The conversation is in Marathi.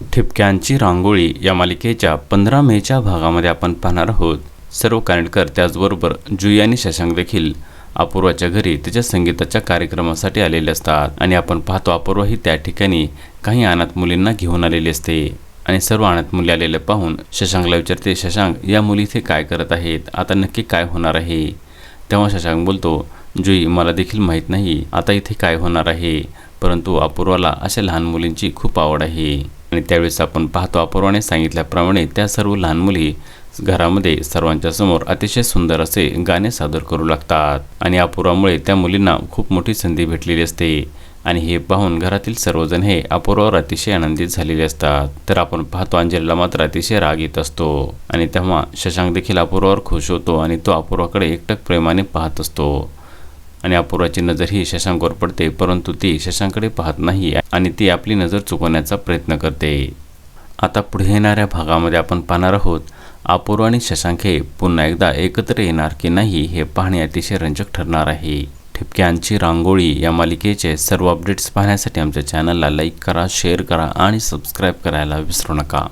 ठिपक्यांची रांगोळी या मालिकेच्या पंधरा मेच्या भागामध्ये आपण पाहणार आहोत. सर्व कानेटकर त्याचबरोबर जुई आणि शशांक देखील अपूर्वाच्या घरी तिच्या संगीताच्या कार्यक्रमासाठी आलेले असतात आणि आपण पाहतो अपूर्वा ही त्या ठिकाणी काही अनाथ मुलींना घेऊन आलेली असते आणि सर्व अनाथ मुली आलेले पाहून शशांकला विचारते शशांक या मुली इथे काय करत आहेत? आता नक्की काय होणार आहे? तेव्हा शशांक बोलतो जुई मला देखील माहीत नाही आता इथे काय होणार आहे? परंतु अपूर्वाला अशा लहान मुलींची खूप आवड आहे. आणि त्यावेळेस आपण पाहतो अपूर्वाने सांगितल्याप्रमाणे त्या सर्व लहान मुली घरामध्ये सर्वांच्या समोर अतिशय सुंदर असे गाणे सादर करू लागतात. आणि अपूर्वामुळे त्या मुलींना खूप मोठी संधी भेटलेली असते. आणि हे पाहून घरातील सर्वजण हे अपूर्वावर अतिशय आनंदित झालेले असतात. तर आपण पाहतो अंजलीला मात्र अतिशय राग येत असतो. आणि तेव्हा शशांक देखील अपूर्वावर खुश होतो आणि तो अपूर्वाकडे एकटक प्रेमाने पाहत असतो. आणि अपूर्वाची नजर ही शशांकवर पडते परंतु ती शशांकडे पाहत नाही आणि ती आपली नजर चुकवण्याचा प्रयत्न करते. आता पुढे येणाऱ्या भागामध्ये आपण पाहणार आहोत अपूर्व आणि शशांक हे पुन्हा एकदा एकत्र येणार की नाही हे पाहणे अतिशय रंजक ठरणार आहे. ठिपक्यांची रांगोळी या मालिकेचे सर्व अपडेट्स पाहण्यासाठी आमच्या चॅनलला लाईक करा शेअर करा आणि सबस्क्राईब करायला विसरू नका.